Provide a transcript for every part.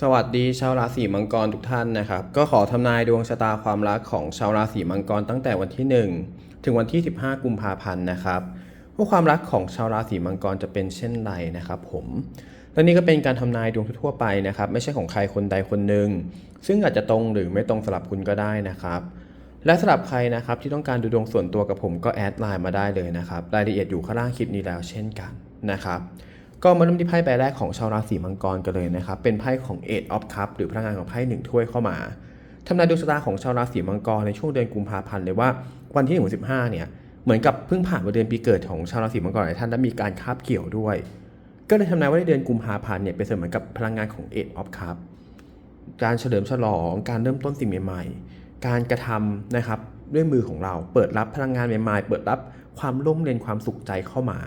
สวัสดีชาวราศีมังกรทุกท่านนะครับ ก็ขอทำนายดวงชะตาความรักของชาวราศีมังกรตั้งแต่วันที่ 1 ถึงวันที่ 15 กุมภาพันธ์นะครับว่าความรักของชาวราศีมังกรจะเป็นเช่นไรนะครับ ผมและนี่ก็เป็นการทำนายดวงทั่วไปนะครับ ไม่ใช่ของใครคนใดคนหนึ่งซึ่งอาจจะตรงหรือไม่ตรงสลับคุณก็ได้นะครับ และสำหรับใครนะครับที่ต้องการดูดวงส่วนตัวกับผมก็แอดไลน์มาได้เลยนะครับรายละเอียดอยู่ข้างล่างคลิปนี้แล้วเช่นกันนะครับ ก็มาเริ่มที่ไพ่ใบแรกของชาวราศีมังกรกันเลยนะครับ เป็นไพ่ของ Eight of Cup หรือพลังงานของไพ่หนึ่งถ้วยเข้ามาทำนายดวงชะตาของชาวราศีมังกรในช่วงเดือนกุมภาพันธ์เลยว่าวันที่1ถึง15 เนี่ย เหมือนกับเพิ่งผ่านวันเดือนปีเกิดของชาวราศีมังกรหลายท่านและมีการคาบเกี่ยวด้วย ก็เลยทำนายว่าในเดือนกุมภาพันธ์เนี่ยเป็นเสมือนกับพลังงานของ Eight of Cup การเฉลิมฉลองการเริ่มต้นสิ่งใหม่ ๆ การกระทำนะครับด้วยมือของเราเปิดรับพลังงานใหม่ๆ เปิดรับความร่มเย็นความสุขใจเข้ามา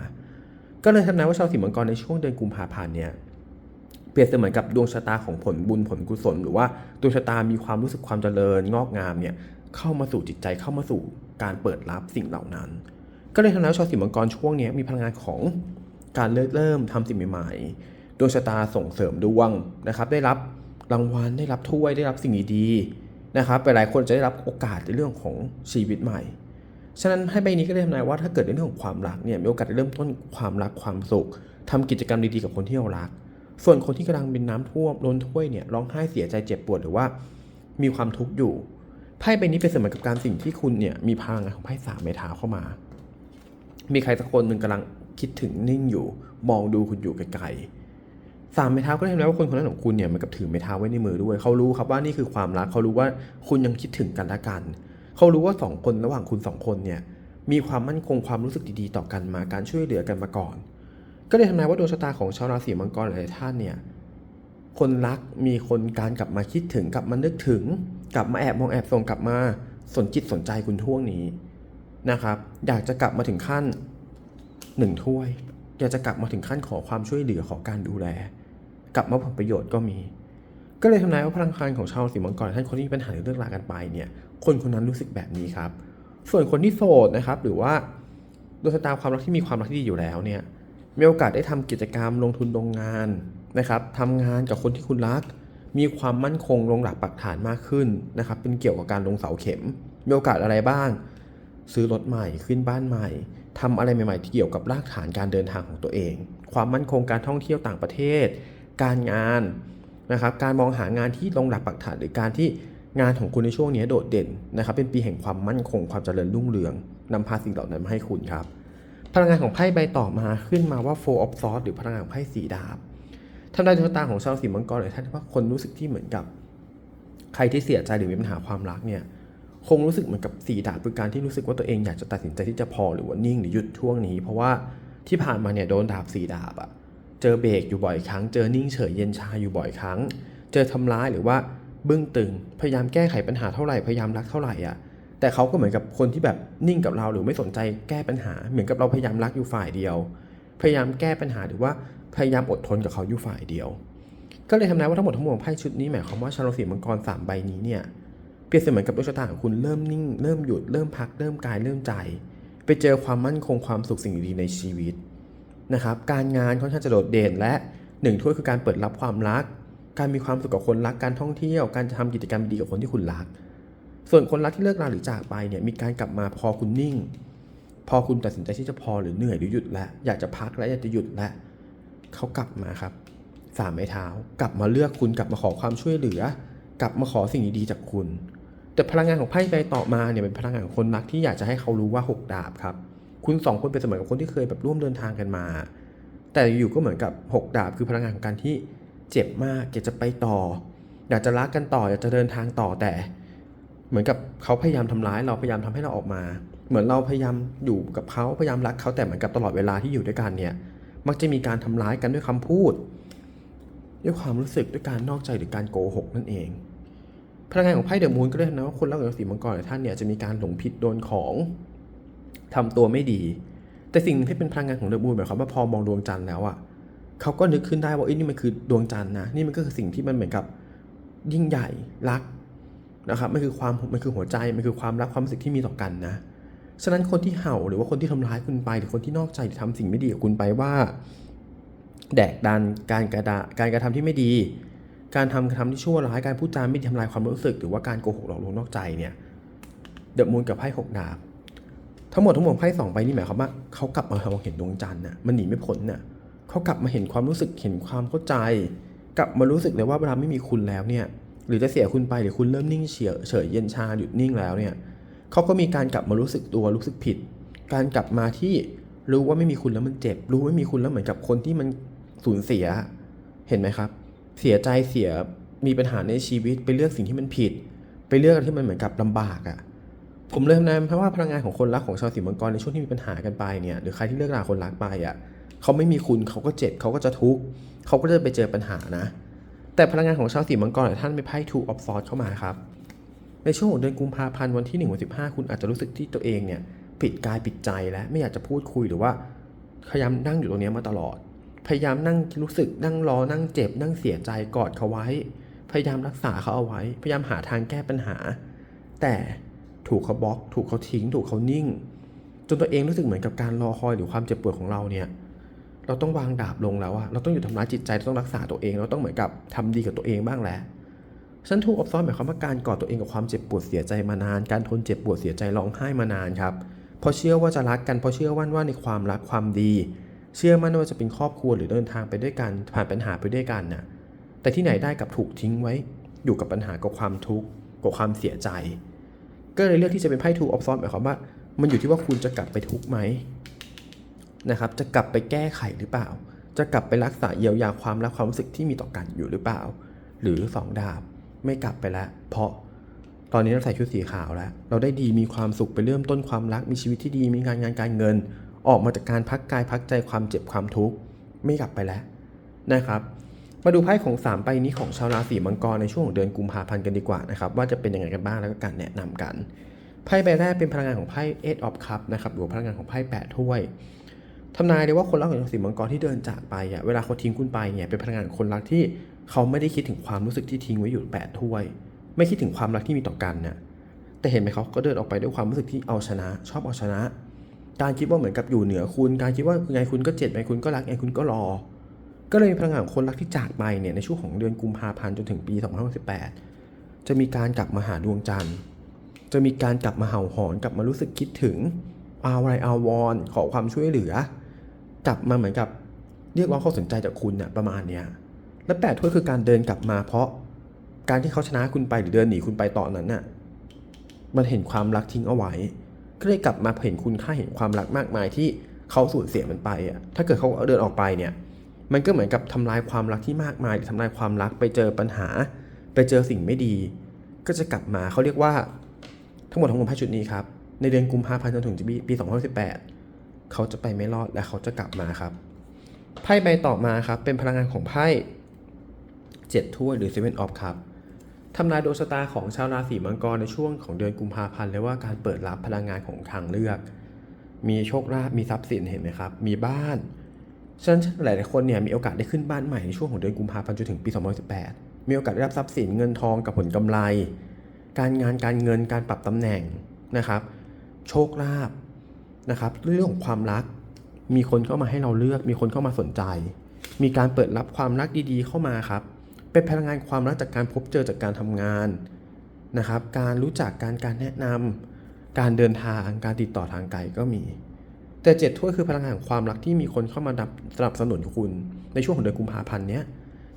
ก็เลยทำนายว่าชาวราศีมังกรในช่วงเดือนกุมภาพันธ์เนี่ยเปรียบเสมือนกับดวงชะตาของผลบุญผลกุศล หรือว่าดวงชะตามีความรู้สึกความเจริญงอกงามเนี่ยเข้ามาสู่จิตใจเข้ามาสู่การเปิดรับสิ่งเหล่านั้น ก็เลยทำนายว่าชาวราศีมังกรช่วงนี้มีพลังงานของการเริ่มเริ่มทำสิ่งใหม่ๆดวงชะตาส่งเสริมดวงนะครับ ได้รับรางวัลได้รับถ้วยได้รับสิ่งดีๆนะครับหลายๆคนจะได้รับโอกาสในเรื่องของชีวิตใหม่ ฉะนั้นให้ใบนี้ก็ได้ทำนายว่าถ้าเกิดในเรื่องของความรักเนี่ยมีโอกาสได้เริ่มต้นความรักความสุขทำกิจกรรมดีๆกับคนที่เรารัก ส่วนคนที่กำลังเป็นน้ำท่วมล้นถ้วยเนี่ยร้องไห้เสียใจเจ็บปวดหรือว่า มีความทุกข์อยู่ไพ่ใบนี้เป็นเสมือนกับการสิ่งที่คุณเนี่ยมีพลังงานของไพ่สามเมทาเข้ามา มีใครสักคนหนึ่งกำลังคิดถึงนิ่งอยู่ มองดูคุณอยู่ไกลๆสามเมทาก็ได้ทำนายว่าคนคนนั้นของคุณเนี่ยมันกับถือเมทาไว้ในมือด้วย เขารู้ครับว่านี่คือความรักเขารู้ว่าคุณยังคิดถึงกันและกัน เขารู้ว่าสองคนระหว่างคุณสองคนเนี่ยมีความมั่นคงความรู้สึกดีๆ ต่อกันมาการช่วยเหลือกันมาก่อน ก็เลยทำนายว่าดวงชะตาของชาวราศีมังกรหลายท่านเนี่ยคนรักมีคนการกลับมาคิดถึงกลับมานึกถึง กลับมาแอบมองแอบส่งกลับมาสนจิตสนใจคุณท่วงนี้นะครับ อยากจะกลับมาถึงขั้นหนึ่งถ้วย อยากจะกลับมาถึงขั้นขอความช่วยเหลือขอการดูแล กลับมาผลประโยชน์ก็มี ก็เลยทำนายว่าพลังงานของชาวราศีมังกรท่านคนที่มีปัญหาเรื่องราวกันไปเนี่ย คนคนนั้นรู้สึกแบบนี้ครับ ส่วนคนที่โสดนะครับ หรือว่าดวงชะตาความรักที่มีความรักที่ดีอยู่แล้วเนี่ยมีโอกาสได้ทำกิจกรรมลงทุนลงงานนะครับทำงานกับคนที่คุณรัก มีความมั่นคงลงหลักปักฐานมากขึ้นนะครับ เป็นเกี่ยวกับการลงเสาเข็ม มีโอกาสอะไรบ้าง ซื้อรถใหม่ขึ้นบ้านใหม่ทำอะไรใหม่ๆที่เกี่ยวกับรากฐานการเดินทางของตัวเอง ความมั่นคงการท่องเที่ยวต่างประเทศ การงานนะครับ การมองหางานที่ลงหลักปักฐานหรือการที่ งานของคุณในช่วงนี้โดดเด่นนะครับ เป็นปีแห่งความมั่นคงความเจริญรุ่งเรืองนำพาสิ่งเหล่านั้นมาให้คุณครับ พลังงานของไพ่ใบต่อมาขึ้นมาว่า Four of Swords หรือพลังงานของไพ่สีดาบทำนายดวงชะตาของชาวราศีมังกรหลายท่านว่าคนรู้สึกที่เหมือนกับ ใครที่เสียใจหรือมีปัญหาความรักเนี่ยคงรู้สึกเหมือนกับสีดาบคือการที่รู้สึกว่าตัวเองอยากจะตัดสินใจที่จะพอหรือว่านิ่งหรือหยุดช่วงนี้ เพราะว่าที่ผ่านมาเนี่ยโดนดาบสีดาบอะเจอเบรกอยู่บ่อยครั้ง เจอนิ่งเฉยเย็นชาอยู่บ่อยครั้ง เจอทำร้ายหรือว่า บึ้งตึง พยายามแก้ไขปัญหาเท่าไหร่ พยายามรักเท่าไหร่อะแต่เขาก็เหมือนกับคนที่แบบนิ่งกับเราหรือไม่สนใจแก้ปัญหา เหมือนกับเราพยายามรักอยู่ฝ่ายเดียว พยายามแก้ปัญหาหรือว่าพยายามอดทนกับเขาอยู่ฝ่ายเดียว ก็เลยทำนายว่าทั้งหมดทั้งมวลของไพ่ชุดนี้หมายความว่าชาวราศีมังกรสามใบนี้เนี่ยเปรียบเสมือนกับดวงชะตาของคุณเริ่มนิ่ง เริ่มหยุด เริ่มพัก เริ่มกาย เริ่มใจ ไปเจอความมั่นคงความสุขสิ่งดีๆในชีวิตนะครับ การงานค่อนข้างจะโดดเด่นและหนึ่งถ้วยคือการเปิดรับความรัก การมีความสุขกับคนรักการท่องเที่ยว การทำกิจกรรมดีกับคนที่คุณรัก ส่วนคนรักที่เลิกราหรือจากไปเนี่ยมีการกลับมาพอคุณนิ่ง พอคุณตัดสินใจที่จะพอหรือเหนื่อยหรือหยุดแล้วอยากจะพักและอยากจะหยุดแล้วเขากลับมาครับสามไม้เท้า กลับมาเลือกคุณกลับมาขอความช่วยเหลือ กลับมาขอสิ่งดีๆจากคุณ แต่พลังงานของไพ่ใบต่อมาเนี่ยเป็นพลังงานของคนรักที่อยากจะให้เขารู้ว่าหกดาบครับ คุณสองคนเป็นเสมือนกับคนที่เคยแบบร่วมเดินทางกันมา แต่อยู่ก็เหมือนกับหกดาบคือพลังงานของการที่ เจ็บมากอยากจะไปต่อ อยากจะรักกันต่ออยากจะเดินทางต่อแต่ เหมือนกับเขาพยายามทำร้ายเราพยายามทำให้เราออกมา เหมือนเราพยายามอยู่กับเขาพยายามรักเขาแต่เหมือนกับตลอดเวลาที่อยู่ด้วยกันเนี่ย มักจะมีการทำร้ายกันด้วยคำพูด ด้วยความรู้สึกด้วยการนอกใจหรือการโกหกนั่นเองพลังงานของไพ่เดอะมูนก็เลยนะว่าคนเล่ากับสีมังกรหลายท่านเนี่ยจะมีการหลงผิดโดนของทำตัวไม่ดี แต่สิ่งที่เป็นพลังงานของเดอะมูนหมายความว่าพอมองดวงจันทร์แล้วอะ เขาก็นึกขึ้นได้ว่าเอ้ยนี่มันคือดวงจันทร์นะนี่มันก็คือสิ่งที่มันเหมือนกับยิ่งใหญ่รักนะครับมันคือความมันคือหัวใจมันคือความรักความรู้สึกที่มีต่อกันนะฉะนั้นคนที่เห่าหรือว่าคนที่ทำร้ายคุณไป หรือคนที่นอกใจหรือทำสิ่งไม่ดีกับคุณไปว่า แดกดันการกระดาการกระทำที่ไม่ดี การทำกระทำที่ชั่วร้ายการพูดจาไม่ทำลายความรู้สึก หรือว่าการโกหกหลอกลวงนอกใจเนี่ยเดอะมูนกับไพ่หกดาบทั้งหมดทั้งมวลไพ่สองใบนี่หมายความว่าเขากลับมามองเห็นดวงจันทร์น่ะมันหนีไม่พ้นน่ะ เขากลับมาเห็นความรู้สึกเห็นความเข้าใจ กลับมารู้สึกเลยว่าเวลาไม่มีคุณแล้วเนี่ย หรือจะเสียคุณไปหรือคุณเริ่มนิ่งเฉยเฉยเย็นชาหยุดนิ่งแล้วเนี่ยเขาก็มีการกลับมารู้สึกตัวรู้สึกผิด การกลับมาที่รู้ว่าไม่มีคุณแล้วมันเจ็บ รู้ว่าไม่มีคุณแล้วเหมือนกับคนที่มันสูญเสีย เห็นไหมครับ เสียใจเสียมีปัญหาในชีวิตไปเลือกสิ่งที่มันผิด ไปเลือกอะไรที่มันเหมือนกับลำบากอะ่ะผมเลยทำนายเพราะว่าพลังงานของคนรักของชาวสีมังกรในช่วงที่มีปัญหากันไปเนี่ยหรือใครที่เลิกราคนรักไปอะ เขาไม่มีคุณเขาก็เจ็บเขาก็จะทุกข์เขาก็จะไปเจอปัญหานะ แต่พลังงานของชาวสีมังกรหลายท่านไปไพ่ Two of Swords เข้ามาครับ ในช่วงของเดือนกุมภาพันธ์วันที่1วัน15 คุณอาจจะรู้สึกที่ตัวเองเนี่ยปิดกายปิดใจและไม่อยากจะพูดคุยหรือว่าพยายามนั่งอยู่ตรงนี้มาตลอด พยายามนั่งรู้สึกนั่งรอนั่งเจ็บ นั่งเสียใจกอดเขาไว้ พยายามรักษาเขาเอาไว้ พยายามหาทางแก้ปัญหา แต่ถูกเขาบล็อก ถูกเขาทิ้ง ถูกเขานิ่ง จนตัวเองรู้สึกเหมือนกับการรอคอยหรือความเจ็บปวดของเราเนี่ย เราต้องวางดาบลงแล้วอะเราต้องอยู่ทำร้ายจิตใจเราต้องรักษาตัวเอง เราต้องเหมือนกับทำดีกับตัวเองบ้างแหละฉันถูกอบซ้อนหมายความว่าการกอดตัวเองกับความเจ็บปวดเสียใจมานาน การทนเจ็บปวดเสียใจร้องไห้มานานครับพราะเชื่อว่าจะรักกันพราะเชื่อว่าว่าในความรักความดี เชื่อมั่นว่าจะเป็นครอบครัวหรือเดินทางไปด้วยกันผ่านปัญหาไปด้วยกันน่ะแต่ที่ไหนได้กับถูกทิ้งไว้ อยู่กับปัญหากับความทุกข์กับความเสียใจ ก็เลยเลือกที่จะเป็นไพ่ทูออฟซอนหมายความว่า มันอยู่ที่ว่าคุณจะกลับไปทุกข์ไหม นะครับจะกลับไปแก้ไขหรือเปล่า จะกลับไปรักษาเยียวยาความรักความรู้สึกที่มีต่อกันอยู่หรือเปล่า หรือสองดาบไม่กลับไปแล้ว เพราะตอนนี้เราใส่ชุดสีขาวแล้ว เราได้ดีมีความสุขไปเริ่มต้นความรักมีชีวิตที่ดีมีงานงานการเงิน ออกมาจากการพักกายพักใจความเจ็บความทุกข์ไม่กลับไปแล้วนะครับ มาดูไพ่ของ3ใบนี้ของชาวราศีมังกรในช่วงของเดือนกุมภาพันธ์กันดีกว่านะครับว่าจะเป็นยังไงกันบ้างแล้วก็การแนะนำกันไพ่ใบแรกเป็นพลังงานของไพ่ Eight of Cup นะครับหรือพลังงานของไพ่8ถ้วย ทำนายได้ว่าคนรักของราศีมังกรที่เดินจากไปอะเวลาเขาทิ้งคุณไปเนี่ยเป็นพลังงานคนรักที่เขาไม่ได้คิดถึงความรู้สึกที่ทิ้งไว้อยู่8ถ้วย ไม่คิดถึงความรักที่มีต่อกันเนี่ยแต่เห็นไหมเขาก็เดินออกไปด้วยความรู้สึกที่เอาชนะ ชอบเอาชนะ การคิดว่าเหมือนกับอยู่เหนือคุณ การคิดว่าไงคุณก็เจ็บไงคุณก็รักไงคุณก็รอ ก็เลยมีพลังงานคนรักที่จากไปเนี่ยในช่วงของเดือนกุมภาพันธ์จนถึงปี2568จะมีการกลับมาหาดวงจันทร์ จะมีการกลับมาเห่าหอนกลับมารู้สึกคิดถึงอาวไรอาวอนขอความช่วยเหลือ กลับมาเหมือนกับเรียกร้องความสนใจจากคุณเนี่ยประมาณเนี้ยและแปดถ้วยคือการเดินกลับมาเพราะการที่เขาชนะคุณไปหรือเดินหนีคุณไปต่อนนั้นน่ะมันเห็นความรักทิ้งเอาไว้ ก็เลยกลับมาเห็นคุณค่าเห็นความรักมากมายที่เขาสูญเสียมันไปอะถ้าเกิดเขาเดินออกไปเนี่ย มันก็เหมือนกับทำลายความรักที่มากมายหรือทำลายความรักไปเจอปัญหา ไปเจอสิ่งไม่ดี ก็จะกลับมาเขาเรียกว่า ทั้งหมดทั้งมวลไพ่ชุดนี้ครับในเดือนกุมภาพันธ์จนถึงปี 2018 เขาจะไปไม่รอดและเขาจะกลับมาครับ ไพ่ใบต่อมาครับ เป็นพลังงานของไพ่เจ็ดถ้วยหรือ Seven of ครับทำนายดวงชะตาของชาวราศีมังกรในช่วงของเดือนกุมภาพันธ์เลยว่าการเปิดรับพลังงานของทางเลือก มีโชคลาภมีทรัพย์สินเห็นไหมครับ มีบ้านฉะนั้นหลายๆคนเนี่ยมีโอกาสได้ขึ้นบ้านใหม่ในช่วงของเดือนกุมภาพันธ์จนถึงปี2018มีโอกาสได้รับทรัพย์สินเงินทองกับผลกำไร การงานการเงินการปรับตำแหน่งนะครับ โชคลาภ นะครับเรื่องของความรัก มีคนเข้ามาให้เราเลือก มีคนเข้ามาสนใจ มีการเปิดรับความรักดีๆ เข้ามาครับ เป็นพลังงานความรักจากการพบเจอจากการทำงานนะครับ การรู้จักการการแนะนำการเดินทางการติดต่อทางไกลก็มี แต่เจ็ดถ้วยคือพลังงานของความรักที่มีคนเข้ามาดับสนับสนุนคุณในช่วงของเดือนกุมภาพันธ์เนี้ย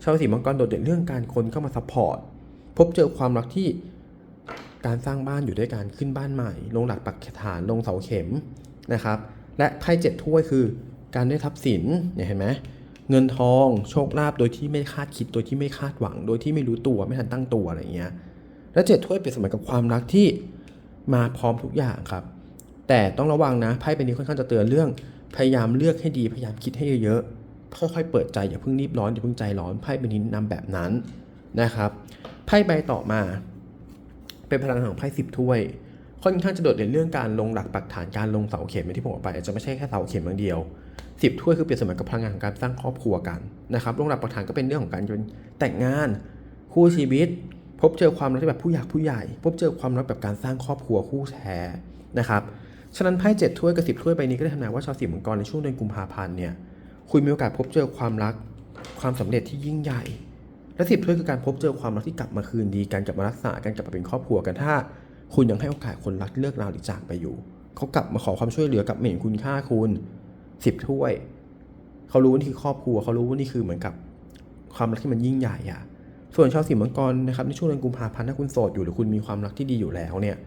ชาวราศีมังกรโดดเด่นเรื่องการคนเข้ามาซัพพอร์ตพบเจอความรักที่การสร้างบ้านอยู่ด้วยการขึ้นบ้านใหม่ ลงหลักปักฐานลงเสาเข็ม นะครับ และไพ่เจ็ดถ้วยคือ การได้ทรัพย์สินเนี่ยเห็นไหมเงินทองโชคลาภโดยที่ไม่คาดคิดโดยที่ไม่คาดหวัง โดยที่ไม่รู้ตัวไม่ทันตั้งตัวอะไรอย่างเงี้ยและเจ็ดถ้วยเปรียบเสมือนกับความรักที่มาพร้อมทุกอย่างครับ แต่ต้องระวังนะไพ่ใบนี้ค่อนข้างจะเตือนเรื่อง พยายามเลือกให้ดีพยายามคิดให้เยอะๆค่อยๆเปิดใจอย่าเพิ่งรีบร้อนอย่าเพิ่งใจร้อนไพ่ใบนี้นำแบบนั้นนะครับไพ่ใบต่อมา เป็นพลังของไพ่สิบถ้วย ค่อนข้างจะโดดเด่นเรื่องการลงหลักปักฐานการลงเสาเข็มอย่างที่ผมบอกไปอาจจะไม่ใช่แค่เสาเข็มอย่างเดียวสิบถ้วยคือเปรียบเสมือนกับพลังงานของการสร้างครอบครัวกันนะครับลงหลักปักฐานก็เป็นเรื่องของการแต่งงาน คู่ชีวิต พบเจอความรักแบบผู้อยากผู้ใหญ่ พบเจอความรักแบบการสร้างครอบครัวคู่แท้นะครับฉะนั้นไพ่เจ็ดถ้วยกับสิบถ้วยใบนี้ก็ได้ทำนายว่าชาวสีมังกรในช่วงเดือนกุมภาพันธ์เนี่ยคุณมีโอกาสพบเจอความรักความสำเร็จที่ยิ่งใหญ่และและสิบถ้วยคือการพบเจอความรักที่กลับมาคืนดีกันกลับมารักษากันกลับมาเป็นครอบครัวกันถ้า คุณยังให้โอกาสคนรักเลิกราหรือจากไปอยู่ เขากลับมาขอความช่วยเหลือกลับมาเห็นคุณค่าคุณสิบถ้วย เขารู้ว่านี่คือครอบครัว เขารู้ว่านี่คือเหมือนกับความรักที่มันยิ่งใหญ่อะส่วนชาวสิงห์มังกรนะครับในช่วงเดือนกุมภาพันธ์ถ้าคุณโสดอยู่หรือคุณมีความรักที่ดีอยู่แล้วเนี่ย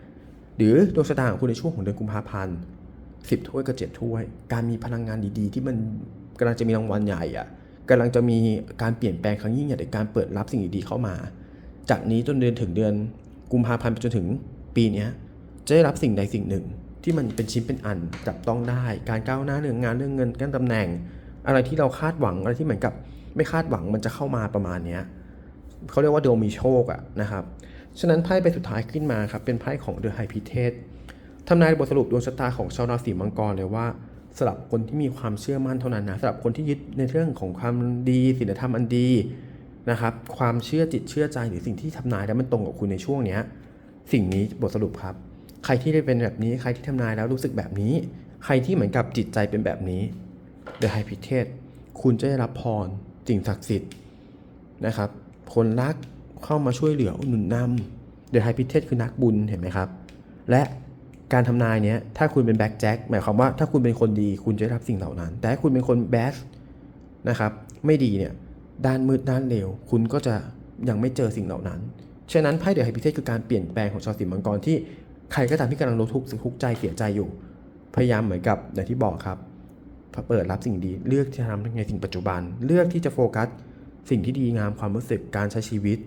หรือดวงชะตาของคุณในช่วงของเดือนกุมภาพันธ์สิบถ้วยกับเจ็ดถ้วย การมีพลังงานดีๆ ที่มันกำลังจะมีรางวัลใหญ่อะกำลังจะมีการเปลี่ยนแปลงครั้งยิ่งใหญ่ในการเปิดรับสิ่งดีๆเข้ามา จากนี้จนเดือนถึงเดือนกุมภาพันธ์ไปจนถึง ปีนี้จะได้รับสิ่งใดสิ่งหนึ่ง ที่มันเป็นชิ้นเป็นอันจับต้องได้ การก้าวหน้าเรื่องงานเรื่องเงินการตำแหน่ง อะไรที่เราคาดหวังอะไรที่เหมือนกับไม่คาดหวังมันจะเข้ามาประมาณนี้เขาเรียกว่าดวงมีโชคอะนะครับ ฉะนั้นไพ่ใบสุดท้ายขึ้นมาครับเป็นไพ่ของเดอะไฮพิเทสทำนายบทสรุปดวงชะตาของชาวราศีมังกรเลยว่าสำหรับคนที่มีความเชื่อมั่นเท่านั้นนะสำหรับคนที่ยึดในเรื่องของความดีศีลธรรมอันดีนะครับ ความเชื่อจิตเชื่อใจหรือสิ่งที่ทำนายแล้วมันตรงกับคุณในช่วงเนี้ย สิ่งนี้บทสรุปครับ ใครที่ได้เป็นแบบนี้ใครที่ทำนายแล้วรู้สึกแบบนี้ ใครที่เหมือนกับจิตใจเป็นแบบนี้ The High p i t e คุณจะได้รับพรสิ่งศักดิ์สิทธิ์นะครับ คนรักเข้ามาช่วยเหลืออุดหนุนนำ The High p i t e คือนักบุญเห็นไหมครับ และการทำนายเนี้ยถ้าคุณเป็นแบ็กแจ็คหมายความว่าถ้าคุณเป็นคนดีคุณจะได้รับสิ่งเหล่านั้น แต่ถ้าคุณเป็นคนแบสนะครับ ไม่ดีเนี่ยด้านมืดด้านเลวคุณก็จะยังไม่เจอสิ่งเหล่านั้น ฉะนั้นไพ่เดอะไฮพิเทสคือการเปลี่ยนแปลงของชาวสิงห์มังกรที่ใครก็ตามที่กำลังรู้ทุกข์ทุกข์ใจเสียใจอยู่ พยายามเหมือนกับอย่างที่บอกครับเปิดรับสิ่งดีเลือกที่จะทำในสิ่งปัจจุบัน เลือกที่จะโฟกัส สิ่งที่ดีงามความรู้สึกการใช้ชีวิต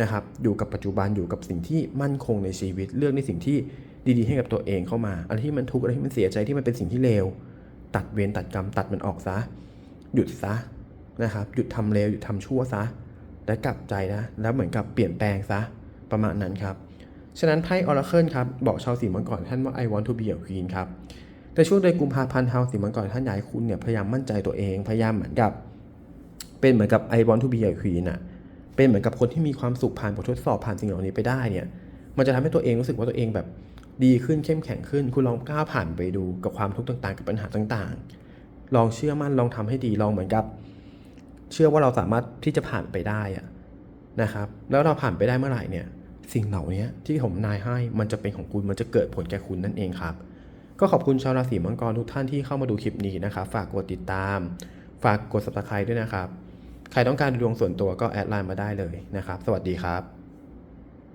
นะครับ อยู่กับปัจจุบันอยู่กับสิ่งที่มั่นคงในชีวิต เลือกในสิ่งที่ดีๆ ให้กับตัวเองเข้ามาอะไรที่มันทุกข์อะไรที่มันเสียใจที่มันเป็นสิ่งที่เลวตัดเวรตัดกรรมตัดมันออกซะ หยุดซะนะครับ หยุดทำเลวหยุดทำชั่วซะ และกลับใจนะแล้วเหมือนกับเปลี่ยนแปลงซะประมาณนั้นครับฉะนั้นไพ่ออราเคิลครับบอกชาวสีมังกรท่านว่า I want to be a queen ครับแต่ช่วงเดือนกุมภาพันธ์ชาวสีมังกรท่านอยากให้คุณเนี่ยพยายามมั่นใจตัวเองพยายามเหมือนกับ เป็นเหมือนกับ I want to be a queen อะเป็นเหมือนกับคนที่มีความสุขผ่านบททดสอบผ่านสิ่งเหล่านี้ไปได้เนี่ยมันจะทำให้ตัวเองรู้สึกว่าตัวเองแบบดีขึ้นเข้มแข็งขึ้น คุณลองก้าวผ่านไปดูกับความทุกข์ต่างๆ กับปัญหาต่างๆ ลองเชื่อมั่นลองทำให้ดีลองเหมือนกับ เชื่อว่าเราสามารถที่จะผ่านไปได้อะนะครับ แล้วเราผ่านไปได้เมื่อไหร่เนี่ย สิ่งเหล่านี้ที่ผมนายให้มันจะเป็นของคุณมันจะเกิดผลแก่คุณนั่นเองครับ ก็ขอบคุณชาวราศีมังกรทุกท่านที่เข้ามาดูคลิปนี้นะครับ ฝากกดติดตาม ฝากกด subscribe ด้วยนะครับ ใครต้องการดูดวงส่วนตัวก็แอดไลน์มาได้เลยนะครับ สวัสดีครับ